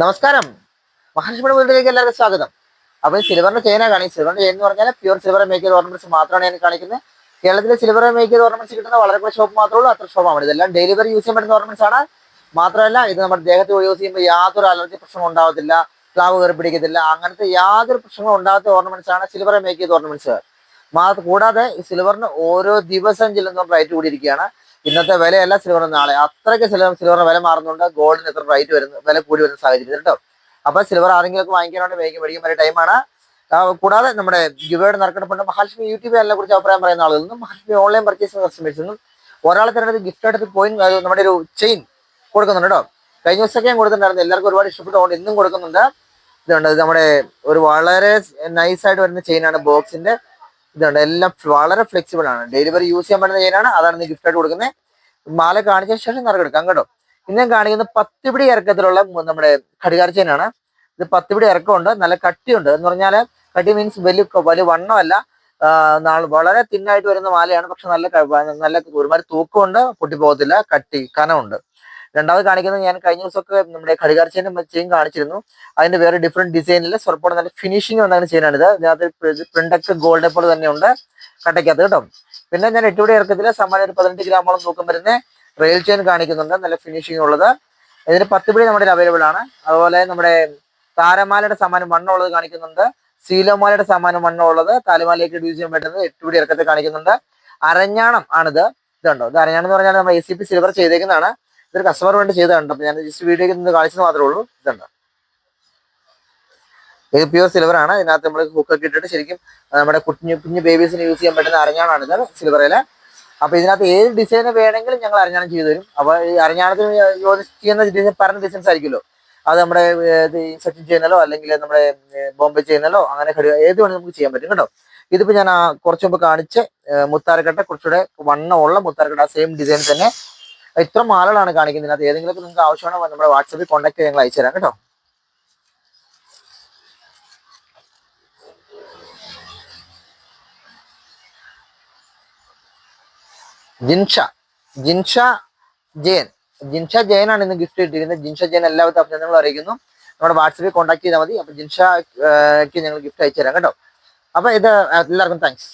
നമസ്കാരം. മഹാലക്ഷ്മിയുടെ വീട്ടിലേക്ക് എല്ലാവർക്കും സ്വാഗതം. അപ്പൊ ഈ സിൽവറിന്റെ ചെയിനാണ് കാണിക്കുന്നത് സിൽവറിന്റെ ചെയിൻ എന്ന് പറഞ്ഞാൽ പ്യൂർ സിൽവർ മേക്ക് ചെയ്ത ഓർണമെന്റ്സ് മാത്രമാണ് ഞാൻ കാണിക്കുന്നത്. കേരളത്തിലെ സിൽവർ മേക്ക് ചെയ്ത ഓർണമെന്റ്സ് കിട്ടുന്ന വളരെ കുറച്ച് ഷോപ്പ് മാത്രമേ ഉള്ളൂ അത്ര ഷോപ്പാണ് ഇതെല്ലാം ഡെലിവറി യൂസ് ചെയ്യാൻ പറ്റുന്ന ഓർണമെന്റ്സ് ആണ്. മാത്രമല്ല ഇത് നമ്മുടെ ദേഹത്ത് യൂസ് ചെയ്യുമ്പോൾ യാതൊരു അലർജി പ്രശ്നവും ഉണ്ടാവത്തില്ല പ്ലാവ് കയറി പിടിക്കത്തില്ല അങ്ങനത്തെ യാതൊരു പ്രശ്നങ്ങളും ഉണ്ടാകാത്ത ഓർണമെന്റ്സ് ആണ് സിൽവർ മേക്ക് ചെയ്ത ഓർണമെന്റ്സ് കൂടാതെ ഈ സിൽവറിന് ഓരോ ദിവസം ചെല്ലുന്ന റേറ്റ് കൂടിയിരിക്കുകയാണ്. ഇന്നത്തെ വിലയല്ല സിൽവർ നാളെ. അത്രയ്ക്ക് സിൽവർ സിൽവറിന് വില മാറുന്നുണ്ട്. ഗോൾഡിന് എത്ര റേറ്റ് വരുന്നു. വില കൂടി വരുന്ന സാഹചര്യം കേട്ടോ അപ്പൊ സിൽവർ ആരെങ്കിലും ഒക്കെ വാങ്ങിക്കാനുണ്ട് വേഗം മേടിക്കാൻ പറ്റിയ ടൈമാണ് കൂടാതെ നമ്മുടെ ഗിവേഡ് നറുക്കെടുപ്പുണ്ട്. മഹാലക്ഷ്മി യൂട്യൂബ് ചാനലിനെ കുറിച്ച് അഭിപ്രായം പറയുന്ന ആളുകളിൽ നിന്നും മഹാലക്ഷ്മി ഓൺലൈൻ പർച്ചേസ് കസ്റ്റമേഴ്സിൽ നിന്നും ഒരാളെ തന്നെ ഗിഫ്റ്റ് ആയിട്ട് പോയിന്റ് നമ്മുടെ ഒരു ചെയിൻ കൊടുക്കുന്നുണ്ട് കേട്ടോ കഴിഞ്ഞ ദിവസമൊക്കെ കൊടുത്തിട്ടുണ്ടായിരുന്നു. എല്ലാവർക്കും ഒരുപാട് ഇഷ്ടപ്പെട്ടുകൊണ്ട് ഇന്നും കൊടുക്കുന്നുണ്ട്. ഇതുണ്ട്. നമ്മുടെ ഒരു വളരെ നൈസ് ആയിട്ട് വരുന്ന ചെയിനാണ് ബോക്സിന്റെ ഇതുണ്ട്. എല്ലാം വളരെ ഫ്ലെക്സിബിൾ ആണ്. ഡെലിവറി യൂസ് ചെയ്യാൻ പറ്റുന്ന ചെയിനാണ് അതാണ് നീ ഗിഫ്റ്റ് ആയിട്ട് കൊടുക്കുന്നത് മാല കാണിച്ച ശേഷം നറുക്കെടുക്കാം കേട്ടോ. ഇന്ന് ഞാൻ കാണിക്കുന്നത് പത്തുപിടി ഇറക്കത്തിലുള്ള നമ്മുടെ ഘടികാർ ചെയിനാണ് ഇത് പത്തുപിടി ഇറക്കമുണ്ട്. നല്ല കട്ടിയുണ്ട്. എന്ന് പറഞ്ഞാൽ കട്ടി മീൻസ് വലിയ വലിയ വണ്ണമല്ല. വളരെ തിന്നായിട്ട് വരുന്ന മാലയാണ്. പക്ഷെ നല്ല നല്ല ഒരുമാതിരി തൂക്കമുണ്ട്. പൊട്ടിപ്പോകത്തില്ല. കട്ടി കനമുണ്ട്. രണ്ടാമത് കാണിക്കുന്നത് ഞാൻ കഴിഞ്ഞ ദിവസമൊക്കെ നമ്മുടെ ഘടികാര ചെയിൻ കാണിച്ചിരുന്നു. അതിന്റെ വേറെ ഡിഫറെന്റ് ഡിസൈനിൽ സ്വർപ്പോടെ നല്ല ഫിനിഷിംഗ് വന്നാണ് ചെയിനാണ് അതിനകത്ത് ഒക്കെ ഗോൾഡ് പോലെ തന്നെയുണ്ട്. കട്ടയ്ക്കകത്ത് കേട്ടോ. പിന്നെ ഞാൻ എട്ടുപടി ഇറക്കത്തില്ല. സമ്മാനം ഒരു പതിനെട്ട് ഗ്രാമോളം തൂക്കം വരുന്ന റെയിൽ ചെയിൻ കാണിക്കുന്നുണ്ട്. നല്ല ഫിനിഷിംഗ് ഉള്ളത്. ഇതിന് പത്ത് പിടി നമ്മുടെ അവൈലബിൾ ആണ്. അതുപോലെ നമ്മുടെ താരമാലയുടെ സമ്മാനം വണ്ണമുള്ളത് കാണിക്കുന്നുണ്ട്. സീലോമാലയുടെ സമ്മാനം വണ്ണമുള്ളത് താലുമാലയ്ക്ക് ഡ്യൂസ് ചെയ്യാൻ പറ്റുന്നത് എട്ടുപടി ഇറക്കത്തിൽ കാണിക്കുന്നുണ്ട്. അരഞ്ഞാണം ആണിത്. ഇതുണ്ടോ? ഇത് അരഞ്ഞാണം എന്ന് പറഞ്ഞാൽ നമ്മൾ എ സി പി സിൽവർ ചെയ്തേക്കുന്നതാണ്. ഇതൊരു കസ്റ്റമർ വേണ്ടി ചെയ്തതാണ് അപ്പം ഞാൻ ജസ്റ്റ് വീഡിയോയ്ക്ക് നിന്ന് കാണിച്ചത് മാത്രമേ ഉള്ളൂ. ഇതുണ്ട്. ഇത് പ്യൂർ സിൽവർ ആണ്. ഇതിനകത്ത് നമ്മൾ ഹുക്കൊക്കെ ഇട്ടിട്ട് ശരിക്കും നമ്മുടെ കുഞ്ഞു കുഞ്ഞു ബേബീസിന് യൂസ് ചെയ്യാൻ പറ്റുന്ന അരഞ്ഞാണാണ് ഇത് സിൽവറിലെ അപ്പൊ ഇതിനകത്ത് ഏത് ഡിസൈൻ വേണമെങ്കിലും ഞങ്ങൾ അരഞ്ഞാണം ചെയ്തു തരും. അപ്പൊ ഈ അരഞ്ഞാണത്തിന് യോജിക്കുന്ന ഡിസൈൻ പറഞ്ഞ ഡിസൈൻസ് ആയിരിക്കുമല്ലോ. അത് നമ്മുടെ ഇൻസെക്ഷൻ ചെയ്യുന്നല്ലോ അല്ലെങ്കിൽ നമ്മുടെ ബോംബെ ചെയ്യുന്നല്ലോ അങ്ങനെ ഘടി- ഏത് വേണമെങ്കിലും നമുക്ക് ചെയ്യാൻ പറ്റും കേട്ടോ. ഇതിപ്പോൾ ഞാൻ കുറച്ച് മുമ്പ് കാണിച്ച് മുത്താരക്കട്ട കുറച്ചുകൂടെ വണ്ണമുള്ള മുത്താരക്കട്ട സെയിം ഡിസൈൻ തന്നെ ഇത്ര മാലകളാണ് കാണിക്കുന്നത്. ഇതിനകത്ത് ഏതെങ്കിലും നിങ്ങൾക്ക് ആവശ്യമാണോ നമ്മുടെ വാട്സാപ്പിൽ കോൺടാക്ട് ചെയ്ത് ഞങ്ങൾ അയച്ചു തരാം കേട്ടോ. ജിൻഷ ജിൻഷ ജയൻ. ജിൻഷ ജയനാണ് ഇന്ന് ഗിഫ്റ്റ് കിട്ടിയിരിക്കുന്നത് ജിൻഷ ജയൻ എല്ലാവരും ഞങ്ങൾ അറിയിക്കുന്നു. നമ്മുടെ വാട്സപ്പിൽ കോൺടാക്ട് ചെയ്താൽ മതി. അപ്പൊ ജിൻഷക്ക് ഞങ്ങൾ ഗിഫ്റ്റ് അയച്ചു തരാം കേട്ടോ. അപ്പൊ ഇത് എല്ലാവർക്കും താങ്ക്സ്